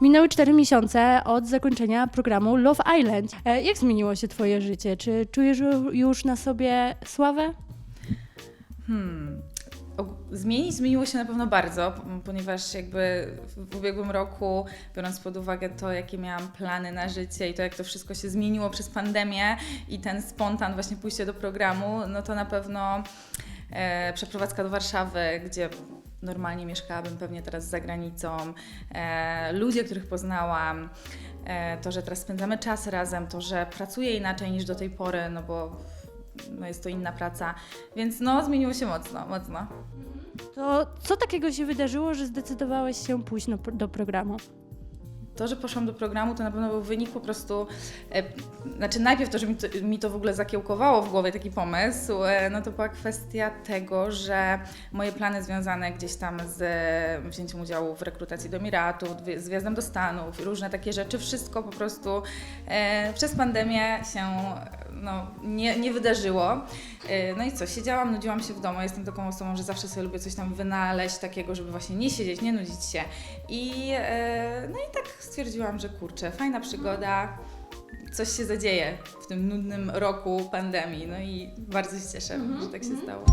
Minęły 4 miesiące od zakończenia programu Love Island. E, Jak zmieniło się Twoje życie? Czy czujesz ju- już na sobie sławę? Hmm. Zmienić zmieniło się na pewno bardzo, ponieważ jakby w ubiegłym roku, biorąc pod uwagę to, jakie miałam plany na życie i to, jak to wszystko się zmieniło przez pandemię i ten spontan właśnie pójście do programu, no to na pewno e, przeprowadzka do Warszawy, gdzie normalnie mieszkałabym pewnie teraz za granicą, e, ludzie, których poznałam, e, to, że teraz spędzamy czas razem, to, że pracuję inaczej niż do tej pory, no bo no jest to inna praca, więc no zmieniło się mocno, mocno. To co takiego się wydarzyło, że zdecydowałeś się pójść no, do programu? To, że poszłam do programu, to na pewno był wynik po prostu, e, znaczy najpierw to, że mi to, mi to w ogóle zakiełkowało w głowie taki pomysł, e, no to była kwestia tego, że moje plany związane gdzieś tam z e, wzięciem udziału w rekrutacji do Emiratu, wy- z wjazdem do Stanów, różne takie rzeczy, wszystko po prostu e, przez pandemię się no, nie, nie wydarzyło. E, No i co, siedziałam, nudziłam się w domu. Jestem taką osobą, że zawsze sobie lubię coś tam wynaleźć takiego, żeby właśnie nie siedzieć, nie nudzić się. I, e, no i tak stwierdziłam, że kurczę, fajna przygoda, coś się zadzieje w tym nudnym roku pandemii. No i bardzo się cieszę, że tak się stało.